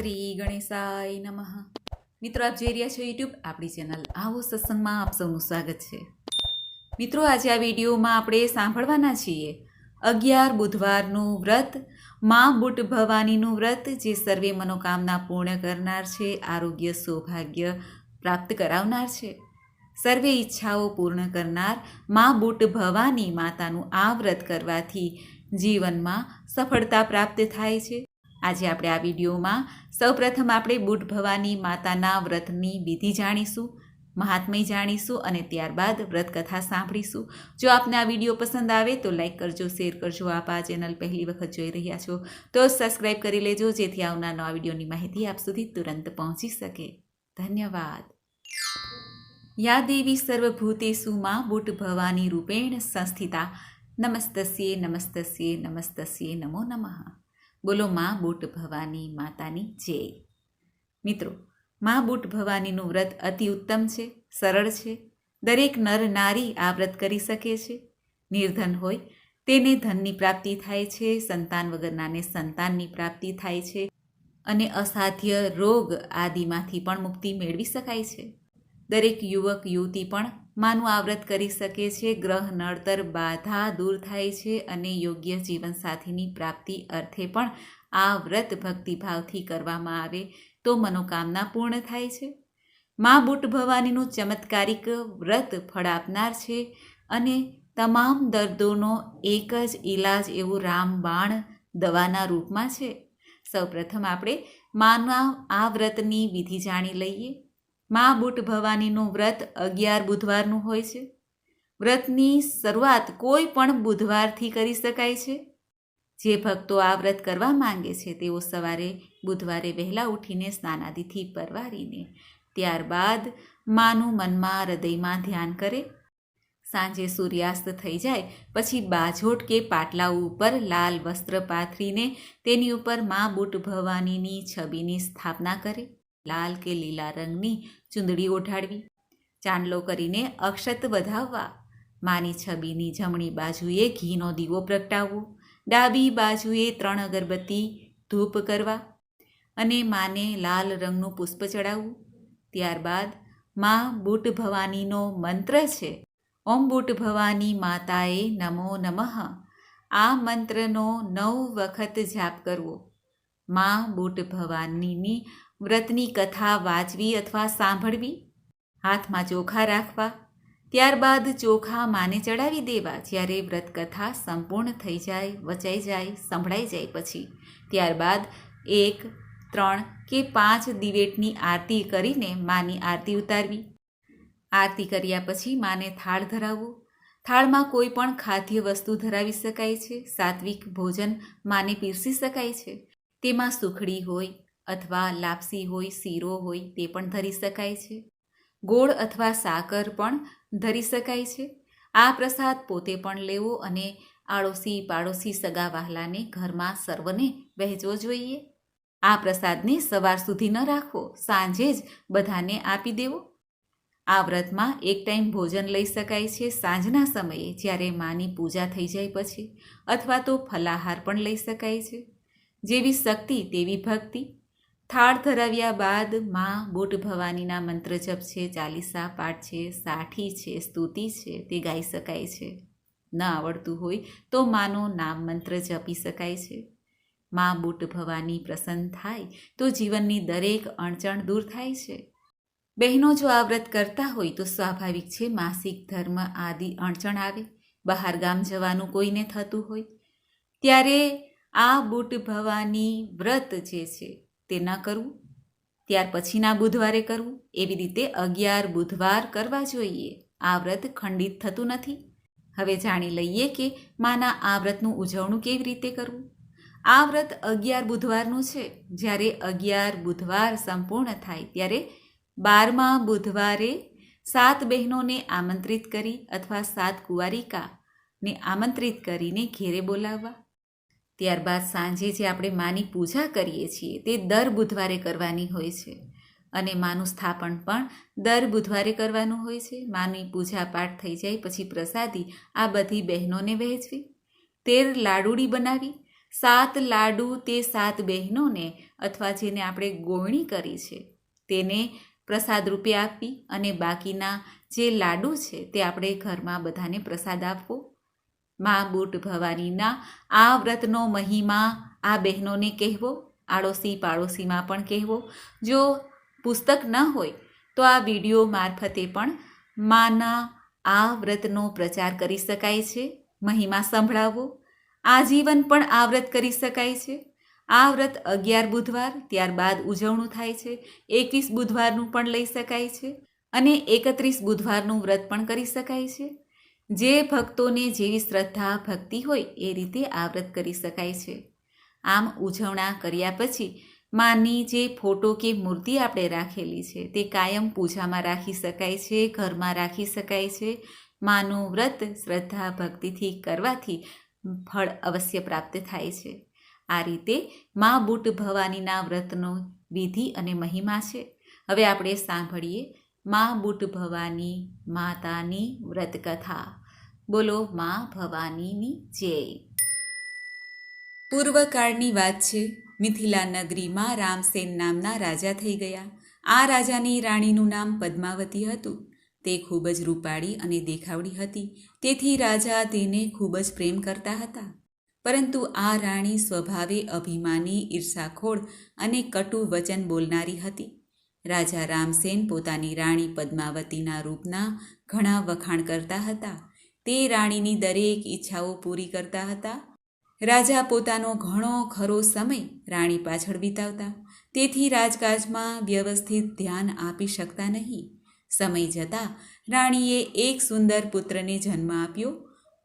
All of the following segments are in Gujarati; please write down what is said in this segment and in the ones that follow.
શ્રી ગણેશાય નમઃ. મિત્રો, આપ જોઈ રહ્યા છો યુટ્યુબ આપણી ચેનલ આવો સત્સંગમાં આપ સૌનું સ્વાગત છે. મિત્રો, આજે આ વિડીયોમાં આપણે સાંભળવાના છીએ અગિયાર બુધવારનું વ્રત, મા બુટ ભવાનીનું વ્રત, જે સર્વે મનોકામના પૂર્ણ કરનાર છે, આરોગ્ય, સૌભાગ્ય પ્રાપ્ત કરાવનાર છે. સર્વે ઈચ્છાઓ પૂર્ણ કરનાર મા બુટ ભવાની માતાનું આ વ્રત કરવાથી જીવનમાં સફળતા પ્રાપ્ત થાય છે. આજે આપણે આ વિડીયોમાં સૌપ્રથમ આપણે બુટ ભવાની માતાના વ્રતની વિધિ જાણીશું, મહાત્મય જાણીશું અને ત્યારબાદ વ્રત કથા સાંભળીશું. જો આપને આ વીડિયો પસંદ આવે તો લાઈક કરજો, શેર કરજો, આપ આ ચેનલ પહેલી વખત જોઈ રહ્યા છો તો સબસ્ક્રાઈબ કરી લેજો, જેથી આવનાર નવા વિડીયોની માહિતી આપ સુધી તુરંત પહોંચી શકે. ધન્યવાદ. યા દેવી સર્વભૂતેષુ માં બુટ ભવાની રૂપેણ સંસ્થિતા. નમસ્તસ્યે નમસ્તસ્યે નમસ્તસ્યે નમો નમઃ. બોલો માં બુટ ભવાની માતાની જય. મિત્રો, માં બુટ ભવાનીનું વ્રત અતિ ઉત્તમ છે, સરળ છે. દરેક નર નારી આ વ્રત કરી શકે છે. નિર્ધન હોય તેને ધનની પ્રાપ્તિ થાય છે, સંતાન વગરનાને સંતાનની પ્રાપ્તિ થાય છે અને અસાધ્ય રોગ આદિમાંથી પણ મુક્તિ મેળવી શકાય છે. દરેક યુવક, યુવતી પણ માનું આવ્રત કરી શકે છે. ગ્રહ નડતર બાધા દૂર થાય છે અને યોગ્ય જીવનસાથીની પ્રાપ્તિ અર્થે પણ આ વ્રત ભક્તિભાવથી કરવામાં આવે તો મનોકામના પૂર્ણ થાય છે. મા બુટ ભવાનીનું ચમત્કારિક વ્રત ફળ આપનાર છે અને તમામ દર્દોનો એક જ ઈલાજ એવું રામબાણ દવાના રૂપમાં છે. સૌપ્રથમ આપણે માના આ વ્રતની વિધિ જાણી લઈએ. મા બુટ ભવાનીનું વ્રત અગિયાર બુધવારનું હોય છે. વ્રતની શરૂઆત કોઈ પણ બુધવારથી કરી શકાય છે. જે ભક્તો આ વ્રત કરવા માંગે છે, તેઓ સવારે બુધવારે વહેલા ઉઠીને સ્નાનાદિથી પરવારીને ત્યારબાદ માનું મનમાં હૃદયમાં ધ્યાન કરે. સાંજે સૂર્યાસ્ત થઈ જાય, પછી બાજોટ કે પાટલા ઉપર લાલ વસ્ત્ર પાથરીને તેની ઉપર મા બુટ ભવાનીની છબીની સ્થાપના કરે. લાલ કે લીલા રંગની ચૂંદડી ઓઢાડવી ચાંદલો કરીને અક્ષત વધાવવા, માની છબીની જમણી બાજુએ ઘીનો દીવો પ્રગટાવવો, ડાબી બાજુએ ત્રણ અગરબત્તી ધૂપ કરવા અને માને લાલ રંગનું પુષ્પ ચડાવવું. ત્યારબાદ મા બુટ ભવાનીનો મંત્ર છે, ઓમ બુટ ભવાની માતાએ નમો નમઃ. આ મંત્રનો નવ વખત જાપ કરવો. મા બુટ ભવાનીની વ્રતની કથા વાંચવી અથવા સાંભળવી, હાથમાં ચોખા રાખવા, ત્યારબાદ ચોખા માને ચડાવી દેવા. જ્યારે વ્રત કથા સંપૂર્ણ થઈ જાય, વચાઈ જાય, સંભળાઈ જાય પછી, ત્યારબાદ એક, ત્રણ કે પાંચ દિવેટની આરતી કરીને માની આરતી ઉતારવી. આરતી કર્યા પછી માને થાળ ધરાવવું. થાળમાં કોઈ પણ ખાદ્ય વસ્તુ ધરાવી શકાય છે. સાત્વિક ભોજન માને પીરસી શકાય છે. તેમાં સુખડી હોય અથવા લાપસી હોય, શીરો હોય, તે પણ ધરી શકાય છે. ગોળ અથવા સાકર પણ ધરી શકાય છે. આ પ્રસાદ પોતે પણ લેવો અને આડોશી પાડોશી સગા વહાલાને ઘરમાં સર્વને વહેંચવો જોઈએ. આ પ્રસાદને સવાર સુધી ન રાખવો સાંજે જ બધાને આપી દેવો. આ વ્રતમાં એક ટાઈમ ભોજન લઈ શકાય છે સાંજના સમયે, જ્યારે માની પૂજા થઈ જાય પછી, અથવા તો ફલાહાર પણ લઈ શકાય છે. જેવી શક્તિ, તેવી ભક્તિ. થાળ ધરાવ્યા બાદમાં બુટ ભવાનીના મંત્ર જપ છે, ચાલીસા પાઠ છે, સાઠી છે, સ્તુતિ છે, તે ગાઈ શકાય છે. ન આવડતું હોય તો માનો નામ મંત્ર જપી શકાય છે. માં બુટ ભવાની પ્રસન્ન થાય તો જીવનની દરેક અડચણ દૂર થાય છે. બહેનો જો આ વ્રત કરતા હોય તો સ્વાભાવિક છે માસિક ધર્મ આદિ અડચણ આવે. બહાર ગામ જવાનું કોઈને થતું હોય. ત્યારે આ બુટ ભવાની વ્રત જે છે તે ન કરવું ત્યાર પછીના બુધવારે કરવું એવી રીતે અગિયાર બુધવાર કરવા જોઈએ. આ વ્રત ખંડિત થતું નથી. હવે જાણી લઈએ કે માના આ વ્રતનું ઉજવણું કેવી રીતે કરવું. આ વ્રત અગિયાર બુધવારનું છે. જ્યારે અગિયાર બુધવાર સંપૂર્ણ થાય, ત્યારે બારમા બુધવારે સાત બહેનોને આમંત્રિત કરી અથવા સાત કુંવારિકાને આમંત્રિત કરીને ઘેરે બોલાવવા. ત્યારબાદ સાંજે જે આપણે માની પૂજા કરીએ છીએ, તે દર બુધવારે કરવાની હોય છે. અને માનું સ્થાપન પણ દર બુધવારે કરવાનું હોય છે. માની પૂજા પાઠ થઈ જાય, પછી પ્રસાદી આ બધી બહેનોને વહેંચવી. તેર લાડુડી બનાવી. સાત લાડુ તે સાત બહેનોને અથવા જેને આપણે ગોળણી કરી છે, તેને પ્રસાદ રૂપે આપવી. અને બાકીના જે લાડુ છે, તે આપણે ઘરમાં બધાને પ્રસાદ આપવો. મા બુટ ભવાનીના આ વ્રતનો મહિમા આ બહેનોને કહેવો આડોશી પાડોશીમાં પણ કહેવો. જો પુસ્તક ન હોય, તો આ વીડિયો મારફતે પણ માના આ વ્રતનો પ્રચાર કરી શકાય છે. મહિમા સંભળાવવો આજીવન પણ આ વ્રત કરી શકાય છે. આ વ્રત અગિયાર બુધવાર, ત્યારબાદ ઉજવણું થાય છે. એકવીસ બુધવારનું પણ લઈ શકાય છે અને એકત્રીસ બુધવારનું વ્રત પણ કરી શકાય છે. જે ભક્તોને જેવી શ્રદ્ધા, ભક્તિ હોય એ રીતે આ વ્રત કરી શકાય છે. આમ ઉજવણા કર્યા પછી માની જે ફોટો કે મૂર્તિ આપણે રાખેલી છે તે કાયમ પૂજામાં રાખી શકાય છે, ઘરમાં રાખી શકાય છે. માનું વ્રત શ્રદ્ધા, ભક્તિથી કરવાથી ફળ અવશ્ય પ્રાપ્ત થાય છે. આ રીતે મા બુટ ભવાનીના વ્રતનો વિધિ અને મહિમા છે. હવે આપણે સાંભળીએ મા બુટ ભવાની માતાની વ્રતકથા. બોલો, મા ભવાનીની જય. પૂર્વકાળની વાત છે. મિથિલા નગરીમાં રામસેન નામના રાજા થઈ ગયા. આ રાજાની રાણીનું નામ પદ્માવતી હતું. તે ખૂબ જ રૂપાળી અને દેખાવડી હતી. તેથી રાજા તેને ખૂબ જ પ્રેમ કરતા હતા. પરંતુ આ રાણી સ્વભાવે અભિમાની, ઈર્ષાખોળ અને કટુ વચન બોલનારી હતી. રાજા રામસેન પોતાની રાણી પદ્માવતીના રૂપના ઘણા વખાણ કરતા હતા. તે રાણીની દરેક ઈચ્છાઓ પૂરી કરતા હતા. રાજા પોતાનો ઘણો ખરો સમય રાણી પાછળ વિતાવતા. તેથી રાજકાજમાં વ્યવસ્થિત ધ્યાન આપી શકતા નહીં. સમય જતાં રાણીએ એક સુંદર પુત્રને જન્મ આપ્યો.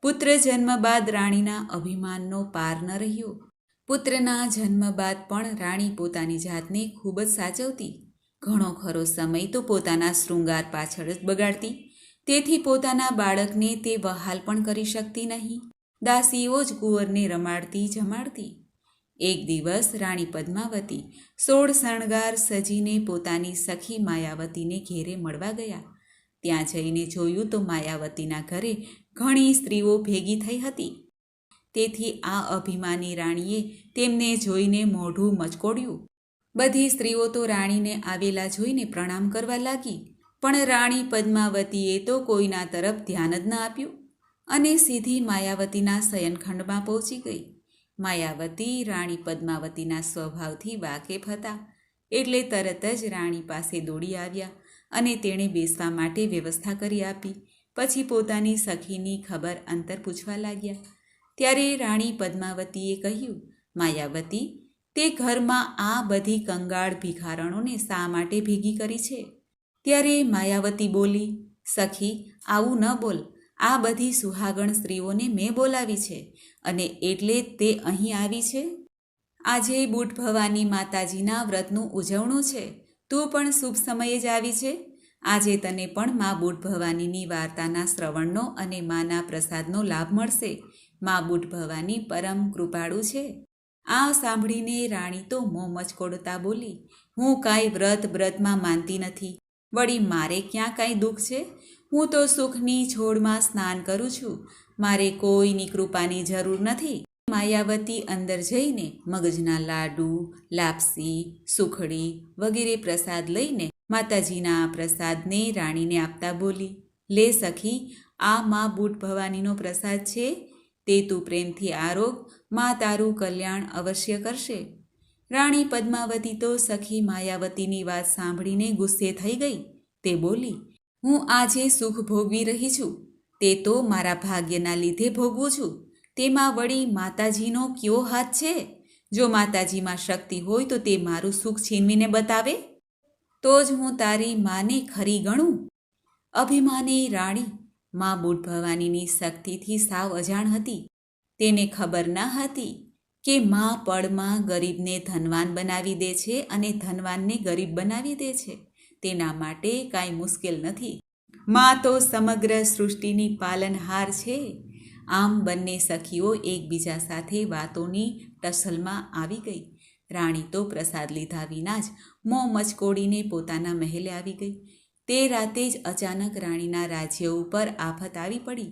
પુત્ર જન્મ બાદ રાણીના અભિમાનનો પાર ન રહ્યો. પુત્રના જન્મ બાદ પણ રાણી પોતાની જાતને ખૂબ જ સાચવતી. ઘણો ખરો સમય તો પોતાના શૃંગાર પાછળ જ બગાડતી. તેથી પોતાના બાળકને તે વહાલ પણ કરી શકતી નહીં. દાસીઓ જ કુંવરને રમાડતી જમાડતી. એક દિવસ રાણી પદ્માવતી સોળ શણગાર સજીને પોતાની સખી માયાવતીને ઘેરે મળવા ગયા. ત્યાં જઈને જોયું તો માયાવતીના ઘરે ઘણી સ્ત્રીઓ ભેગી થઈ હતી. તેથી આ અભિમાની રાણીએ તેમને જોઈને મોઢું મચકોડ્યું. બધી સ્ત્રીઓ તો રાણીને આવેલા જોઈને પ્રણામ કરવા લાગી. પણ રાણી પદ્માવતીએ તો કોઈના તરફ ધ્યાન જ ન આપ્યું અને સીધી માયાવતીના શયનખંડમાં પહોંચી ગઈ. માયાવતી રાણી પદ્માવતીના સ્વભાવથી વાકેફ હતા એટલે તરત જ રાણી પાસે દોડી આવ્યા અને તેણે બેસવા માટે વ્યવસ્થા કરી આપી. પછી પોતાની સખીની ખબર અંતર પૂછવા લાગ્યા. ત્યારે રાણી પદ્માવતીએ કહ્યું, માયાવતી, તે ઘરમાં આ બધી કંગાળ ભિખારણોને શા માટે ભેગી કરી છે? ત્યારે માયાવતી બોલી, સખી, આવું ન બોલ. આ બધી સુહાગણ સ્ત્રીઓને મેં બોલાવી છે અને એટલે તે અહીં આવી છે. આજે બુટ ભવાની માતાજીના વ્રતનું ઉજવણું છે. તું પણ શુભ સમયે જ આવી છે. આજે તને પણ મા બુટ ભવાનીની વાર્તાના શ્રવણનો અને માના પ્રસાદનો લાભ મળશે. મા બુટ ભવાની પરમ કૃપાળુ છે. આ સાંભળીને રાણી તો મોં મચકોડતા બોલી, હું કાંઈ વ્રત વ્રતમાં માનતી નથી. વળી મારે ક્યાં કાંઈ દુઃખ છે? હું તો સુખની છોડમાં સ્નાન કરું છું. મારે કોઈની કૃપાની જરૂર નથી. માયાવતી અંદર જઈને મગજના લાડુ, લાપસી, સુખડી વગેરે પ્રસાદ લઈને માતાજીના આ પ્રસાદને રાણીને આપતા બોલી, લે સખી, આ મા બુટ ભવાનીનો પ્રસાદ છે. તે તું પ્રેમથી આરોગમાં તારું કલ્યાણ અવશ્ય કરશે. રાણી પદ્માવતી તો સખી માયાવતીની વાત સાંભળીને ગુસ્સે થઈ ગઈ. તે બોલી, હું આજે સુખ ભોગવી રહી છું. તે તો મારા ભાગ્યના લીધે ભોગવું છું. તેમાં વળી માતાજીનો કયો હાથ છે? જો માતાજીમાં શક્તિ હોય તો તે મારું સુખ છીનવીને બતાવે? તો જ હું તારી માને ખરી ગણું. અભિમાની રાણી મા બુટ ભવાનીની શક્તિથી સાવ અજાણ હતી. તેને ખબર ન હતી કે મા પળમાં ગરીબને ધનવાન બનાવી દે છે અને ધનવાનને ગરીબ બનાવી દે છે. તેના માટે કાંઈ મુશ્કેલ નથી. મા તો સમગ્ર સૃષ્ટિની પાલનહાર છે. આમ બંને સખીઓ એકબીજા સાથે વાતોની ટસલમાં આવી ગઈ. રાણી તો પ્રસાદ લીધા વિના જ મોં મચકોડીને પોતાના મહેલે આવી ગઈ. તે રાતે જ અચાનક રાણીના રાજ્ય ઉપર આફત આવી પડી.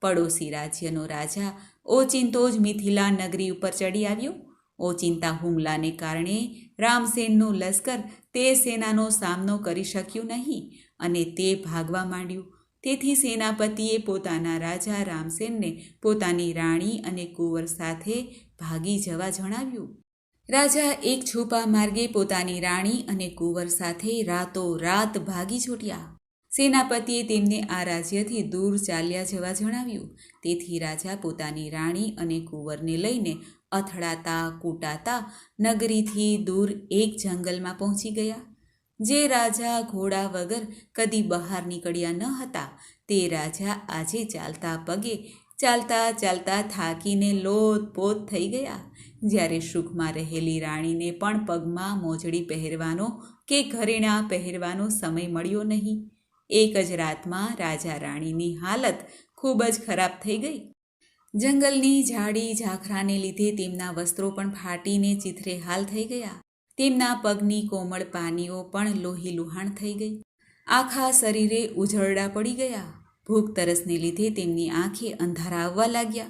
પડોશી રાજ્યનો રાજા ઓચિંતો જ મિથિલા નગરી ઉપર ચડી આવ્યો. ઓચિંતા હુમલાને કારણે રામસેનનું લશ્કર તે સેનાનો સામનો કરી શક્યું નહીં અને તે ભાગવા માંડ્યું. તેથી સેનાપતિએ પોતાના રાજા રામસેનને પોતાની રાણી અને કુંવર સાથે ભાગી જવા જણાવ્યું. રાજા એક છુપા માર્ગે પોતાની રાણી અને કુંવર સાથે રાતો રાત ભાગી છૂટ્યા. સેનાપતિએ તેમને આ રાજ્યથી દૂર ચાલ્યા જવા જણાવ્યું. તેથી રાજા પોતાની રાણી અને કુંવરને લઈને અથડાતા, કૂટાતા નગરીથી દૂર એક જંગલમાં પહોંચી ગયા. જે રાજા ઘોડા વગર કદી બહાર નીકળ્યા ન હતા, તે રાજા આજે ચાલતા પગે ચાલતા ચાલતા થાકીને લોતપોત થઈ ગયા. જ્યારે સુખમાં રહેલી રાણીને પણ પગમાં મોજડી પહેરવાનો કે ઘરેણાં પહેરવાનો સમય મળ્યો નહીં. એક જ રાતમાં રાજા રાણીની હાલત ખૂબ જ ખરાબ થઈ ગઈ. જંગલની ઝાડી ઝાખરાને લીધે તેમના વસ્ત્રો પણ ફાટીને ચીથરે હાલ થઈ ગયા. તેમના પગની કોમળ પાનીઓ પણ લોહી લુહાણ થઈ ગઈ. આખા શરીરે ઉજળડા પડી ગયા. ભૂખ તરસને લીધે તેમની આંખે અંધારા આવવા લાગ્યા.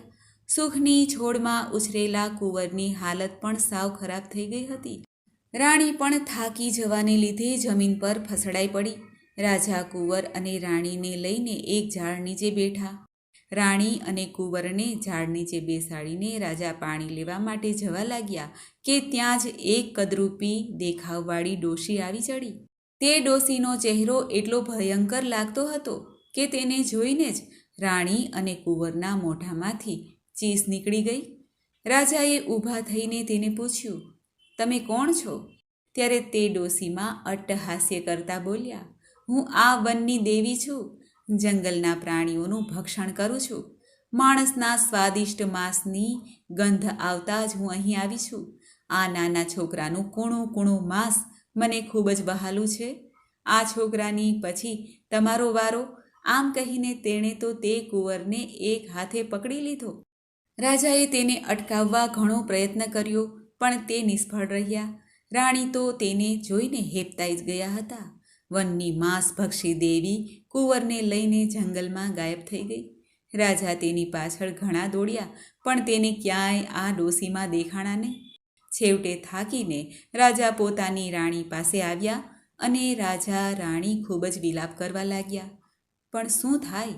સુખની છોડમાં ઉછરેલા કુંવરની હાલત પણ સાવ ખરાબ થઈ ગઈ હતી. રાણી પણ થાકી જવાને લીધે જમીન પર ફસડાઈ પડી. રાજા કુંવર અને રાણીને લઈને એક ઝાડ નીચે બેઠા. રાણી અને કુંવરને ઝાડ નીચે બેસાડીને રાજા પાણી લેવા માટે જવા લાગ્યા કે ત્યાં જ એક કદરૂપી દેખાવવાળી ડોશી આવી ચડી. તે ડોશીનો ચહેરો એટલો ભયંકર લાગતો હતો કે તેને જોઈને જ રાણી અને કુંવરના મોઢામાંથી ચીસ નીકળી ગઈ. રાજાએ ઊભા થઈને તેને પૂછ્યું, તમે કોણ છો? ત્યારે તે ડોશીમાં અટ્ટહાસ્ય કરતા બોલ્યા હું આ વનની દેવી છું, જંગલના પ્રાણીઓનું ભક્ષણ કરું છું, માણસના સ્વાદિષ્ટ માંસની ગંધ આવતા જ હું અહીં આવી છું. આ નાના છોકરાનું કૂણું કૂણું માંસ મને ખૂબ જ બહાલું છે. આ છોકરાની પછી તમારો વારો, આમ કહીને તેણે તો તે કુંવરને એક હાથે પકડી લીધો. રાજાએ તેને અટકાવવા ઘણો પ્રયત્ન કર્યો, પણ તે નિષ્ફળ રહ્યા. રાણી તો તેને જોઈને હેપતાઈ જ ગયા હતા. વનની માંસભક્ષી દેવી કુંવરને લઈને જંગલમાં ગાયબ થઈ ગઈ. રાજા તેની પાછળ ઘણા દોડ્યા, પણ તેને ક્યાંય આ ડોસીમાં દેખાણા નહીં. છેવટે થાકીને રાજા પોતાની રાણી પાસે આવ્યા અને રાજા રાણી ખૂબ જ વિલાપ કરવા લાગ્યા. પણ શું થાય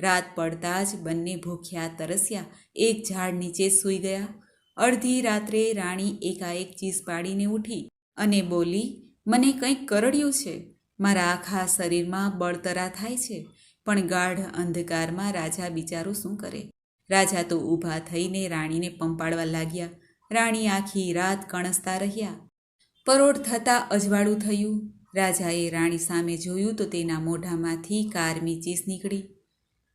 રાત પડતા જ બંને ભૂખ્યા તરસ્યા, એક ઝાડ નીચે સૂઈ ગયા. અડધી રાત્રે રાણી એકાએક ચીસ પાડીને ઉઠી અને બોલી, મને કંઈક કરડ્યું છે. મારા આખા શરીરમાં બળતરા થાય છે, પણ ગાઢ અંધકારમાં રાજા બિચારો શું કરે? રાજા તો ઊભા થઈને રાણીને પંપાડવા લાગ્યા. રાણી આખી રાત કણસતા રહ્યા. પરોઢ થતાં અજવાળું થયું. રાજાએ રાણી સામે જોયું તો તેના મોઢામાંથી કારમી ચીસ નીકળી.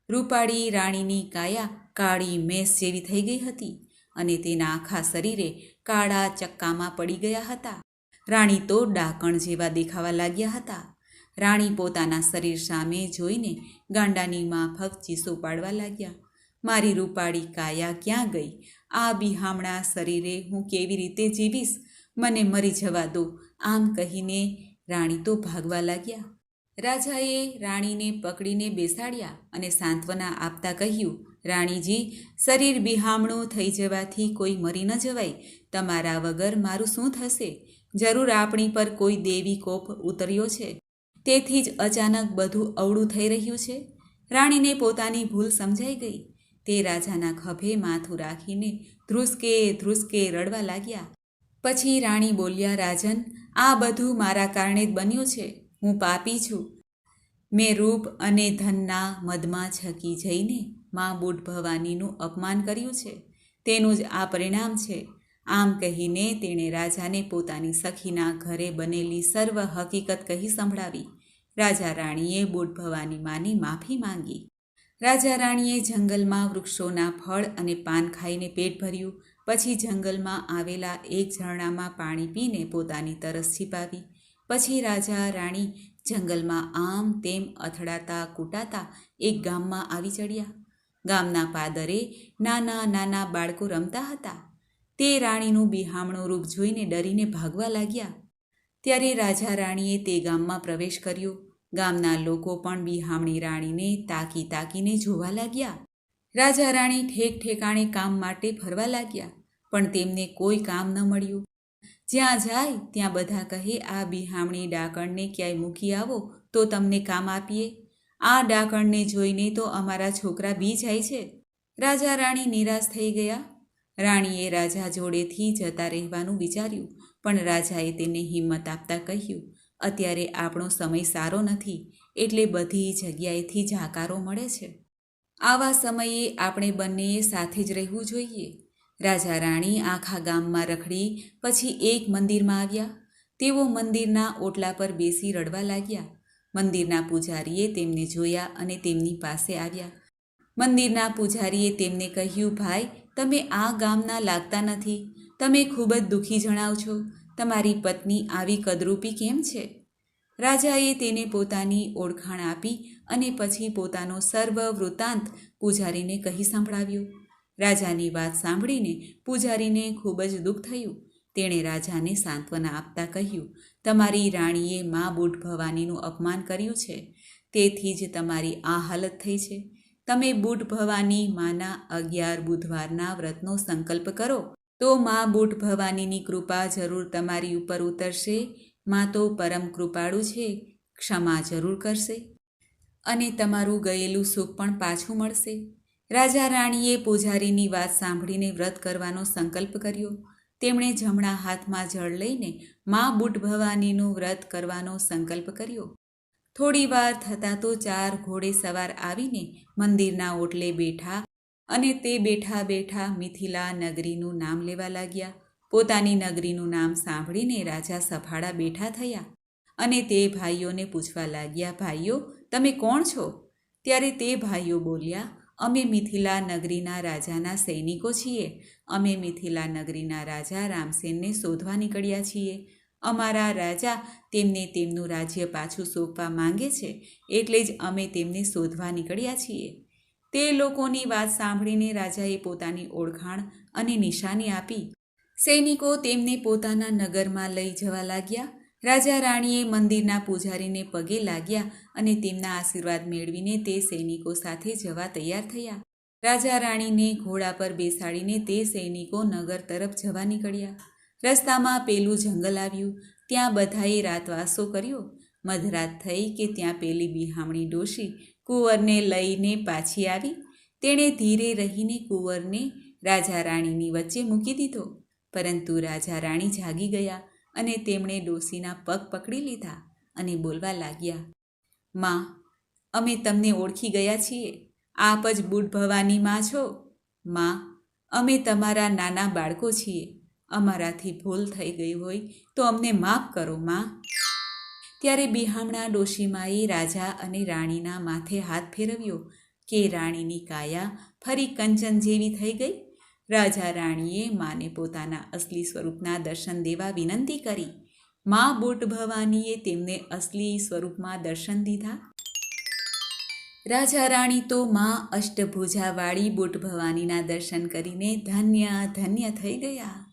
રૂપાળી રાણીની કાયા કાળી મેસ જેવી થઈ ગઈ હતી અને તેના આખા શરીરે કાળા ચક્કામાં પડી ગયા હતા. રાણી તો ડાકણ જેવા દેખાવા લાગ્યા હતા. રાણી પોતાના શરીર સામે જોઈને ગાંડાની માફક ચીસો પાડવા લાગ્યા. મારી રૂપાળી કાયા ક્યાં ગઈ? આ બિહામણા શરીરે હું કેવી રીતે જીવીશ? મને મરી જવા દો. આમ કહીને રાણી તો ભાગવા લાગ્યા. રાજાએ રાણીને પકડીને બેસાડ્યા અને સાંત્વના આપતા કહ્યું, રાણીજી, શરીર બિહામણું થઈ જવાથી કોઈ મરી ન જવાય. તમારા વગર મારું શું થશે? જરૂર આપણી પર કોઈ દેવી કોપ ઉતર્યો છે. તેથી જ અચાનક બધું અવળું થઈ રહ્યું છે. રાણીને પોતાની ભૂલ સમજાઈ ગઈ. તે રાજાના ખભે માથું રાખીને ધ્રુસકે ધ્રુસકે રડવા લાગ્યા. પછી રાણી બોલ્યા, રાજન, આ બધું મારા કારણે જ બન્યું છે. હું પાપી છું. મેં રૂપ અને ધનના મદમાં છકી જઈને મા બુઢ ભવાનીનું અપમાન કર્યું છે. તેનું જ આ પરિણામ છે. આમ કહીને તેણે રાજાને પોતાની સખીના ઘરે બનેલી સર્વ હકીકત કહી સંભળાવી. રાજા રાણીએ બુઢ ભવાની માની માફી માંગી. રાજા રાણીએ જંગલમાં વૃક્ષોના ફળ અને પાન ખાઈને પેટ ભર્યું. પછી જંગલમાં આવેલા એક ઝરણામાં પાણી પીને પોતાની તરસ છીપાવી. પછી રાજા રાણી જંગલમાં આમ તેમ અથડાતા કૂટાતા એક ગામમાં આવી ચડ્યા. ગામના પાદરે નાના નાના બાળકો રમતા હતા. તે રાણીનું બિહામણું રૂપ જોઈને ડરીને ભાગવા લાગ્યા. ત્યારે રાજા રાણીએ તે ગામમાં પ્રવેશ કર્યો. ગામના લોકો પણ બિહામણી રાણીને તાકી તાકીને જોવા લાગ્યા. રાજા રાણી ઠેક ઠેકાણે કામ માટે ફરવા લાગ્યા, પણ તેમને કોઈ કામ ન મળ્યું. જ્યાં જાય ત્યાં બધા કહે, આ બિહામણી ડાકણને ક્યાંય મૂકી આવો, તો તમને કામ આપીએ. આ ડાકણને જોઈને તો અમારા છોકરા બી જાય છે. રાજા રાણી નિરાશ થઈ ગયા. રાણીએ રાજા જોડેથી જતા રહેવાનું વિચાર્યું, પણ રાજાએ તેને હિંમત આપતા કહ્યું અત્યારે આપણો સમય સારો નથી, એટલે બધી જગ્યાએથી જાકારો મળે છે. આવા સમયે આપણે બંનેએ સાથે જ રહેવું જોઈએ. રાજા રાણી આખા ગામમાં રખડી પછી એક મંદિરમાં આવ્યા. તેઓ મંદિરના ઓટલા પર બેસી રડવા લાગ્યા. મંદિરના પૂજારીએ તેમને જોયા અને તેમની પાસે આવ્યા. મંદિરના પૂજારીએ તેમને કહ્યું, ભાઈ, તમે આ ગામના લાગતા નથી. તમે ખૂબ જ દુઃખી જણાવ છો. તમારી પત્ની આવી કદરૂપી કેમ છે? રાજાએ તેને પોતાની ઓળખાણ આપી અને પછી પોતાનો સર્વ વૃત્તાંત પૂજારીને કહી સંભળાવ્યો. રાજાની વાત સાંભળીને પૂજારીને ખૂબ જ દુઃખ થયું. તેણે રાજાને સાંત્વના આપતા કહ્યું, તમારી રાણીએ મા બુટ ભવાનીનું અપમાન કર્યું છે. તેથી જ તમારી આ હાલત થઈ છે. તમે બુટ ભવાની માના અગિયાર બુધવારના વ્રતનો સંકલ્પ કરો. તો મા બુટ ભવાનીની કૃપા જરૂર તમારી ઉપર ઉતરશે. મા તો પરમ કૃપાળુ છે, ક્ષમા જરૂર કરશે. અને તમારું ગયેલું સુખ પણ પાછું મળશે. રાજા રાણીએ પૂજારીની વાત સાંભળીને વ્રત કરવાનો સંકલ્પ કર્યો. તેમણે જમણા હાથમાં જળ લઈને મા બુટ ભવાનીનું વ્રત કરવાનો સંકલ્પ કર્યો. થોડી વાર થતાં તો ચાર ઘોડે સવાર આવીને મંદિરના ઓટલે બેઠા અને તે બેઠા બેઠા મિથિલા નગરીનું નામ લેવા લાગ્યા. પોતાની નગરીનું નામ સાંભળીને રાજા સફાળા બેઠા થયા અને તે ભાઈઓને પૂછવા લાગ્યા, ભાઈઓ, તમે કોણ છો? ત્યારે તે ભાઈઓ બોલ્યા, અમે મિથિલા નગરીના રાજાના સૈનિકો છીએ. અમે મિથિલા નગરીના રાજા રામસેનને શોધવા નીકળ્યા છીએ. અમારા રાજા તેમને તેમનું રાજ્ય પાછું સોંપવા માંગે છે, એટલે જ અમે તેમને શોધવા નીકળ્યા છીએ. તે લોકોની વાત સાંભળીને રાજાએ પોતાની ઓળખાણ અને નિશાની આપી. સૈનિકો તેમને પોતાના નગરમાં લઈ જવા લાગ્યા. રાજા રાણીએ મંદિરના પૂજારીને પગે લાગ્યા અને તેમના આશીર્વાદ મેળવીને તે સૈનિકો સાથે જવા તૈયાર થયા. રાજા રાણીને ઘોડા પર બેસાડીને તે સૈનિકો નગર તરફ જવા નીકળ્યા. રસ્તામાં પેલું જંગલ આવ્યું. ત્યાં બધાએ રાતવાસો કર્યો. મધરાત થઈ કે ત્યાં પેલી બિહામણી ડોશી કુંવરને લઈને પાછી આવી. તેણે ધીરે રહીને કુંવરને રાજા રાણીની વચ્ચે મૂકી દીધો. પરંતુ રાજા રાણી જાગી ગયા અને તેમણે ડોસીના પગ પકડી લીધા અને બોલવા લાગ્યા, માં, અમે તમને ઓળખી ગયા છીએ. આપ જ બુટ ભવાની માં છો. માં, અમે તમારા નાના બાળકો છીએ. અમારાથી ભૂલ થઈ ગઈ હોય તો અમને માફ કરો, માં. ત્યારે બિહામણા ડોશીમાએ રાજા અને રાણીના માથે હાથ ફેરવ્યો કે રાણીની કાયા ફરી કંચન જેવી થઈ ગઈ. રાજા રાણીએ માને પોતાના અસલી સ્વરૂપના દર્શન દેવા વિનંતી કરી. મા બુટ ભવાનીએ તેમને અસલી સ્વરૂપમાં દર્શન દીધા. રાજા રાણી તો મા અષ્ટભુજાવાળી બુટ ભવાનીના દર્શન કરીને ધન્ય ધન્ય થઈ ગયા.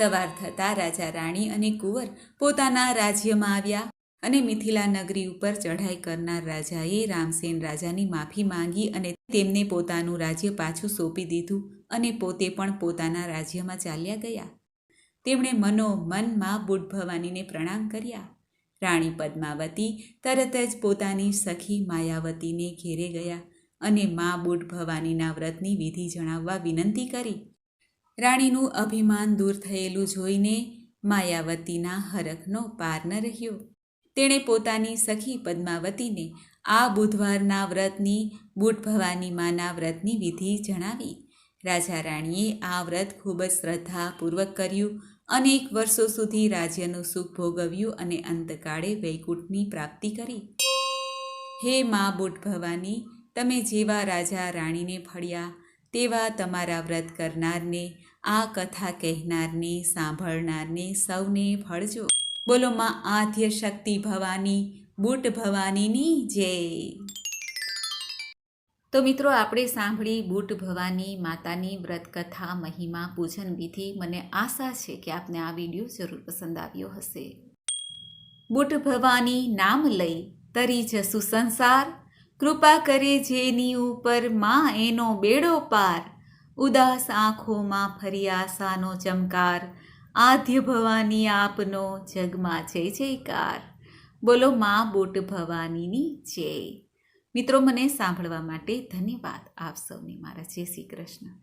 સવાર થતાં રાજા રાણી અને કુંવર પોતાના રાજ્યમાં આવ્યા અને મિથિલા નગરી ઉપર ચઢાઈ કરનાર રાજાએ રામસેન રાજાની માફી માંગી અને તેમને પોતાનું રાજ્ય પાછું સોંપી દીધું અને પોતે પણ પોતાના રાજ્યમાં ચાલ્યા ગયા. તેમણે મનોમનમાં બુટ ભવાનીને પ્રણામ કર્યા. રાણી પદ્માવતી તરત જ પોતાની સખી માયાવતીને ઘેરે ગયા અને મા બુટ ભવાનીના વ્રતની વિધિ જણાવવા વિનંતી કરી. રાણીનું અભિમાન દૂર થયેલું જોઈને માયાવતીના હરખનો પાર ન રહ્યો. તેણે પોતાની સખી પદ્માવતીને આ બુધવારના વ્રતની, બુટ ભવાની માના વ્રતની વિધિ જણાવી. રાજા રાણીએ આ વ્રત ખૂબ જ શ્રદ્ધાપૂર્વક કર્યું. અનેક વર્ષો સુધી રાજ્યનું સુખ ભોગવ્યું અને અંતકાળે વૈકુંઠની પ્રાપ્તિ કરી. હે મા બુટ ભવાની, તમે જેવા રાજા રાણીને ફળ્યા, તેવા તમારા વ્રત કરનારને આ કથા કહેનારને સાંભળનારને સૌને ફળજો બોલો માં આદ્ય શક્તિ ભવાની, બુટ ભવાનીની જય. તો મિત્રો આપણે સાંભળી બુટ ભવાની માતાની વ્રતકથા, મહિમા, પૂજન વિધિ. મને આશા છે કે આપને આ વીડિયો જરૂર પસંદ આવ્યો હશે. બુટ ભવાની નામ લઈ તરી જસુ સંસાર. કૃપા કરે જેની ઉપરમાં એનો બેડો પાર. ઉદાસ આંખોમાં ફરી આશાનો ચમકાર. આદ્ય ભવાની આપનો જગમાં જય જયકાર. બોલો મા બોટ ભવાનીની જય. મિત્રો, મને સાંભળવા માટે ધન્યવાદ આપ સૌને મારા. જય શ્રી કૃષ્ણ.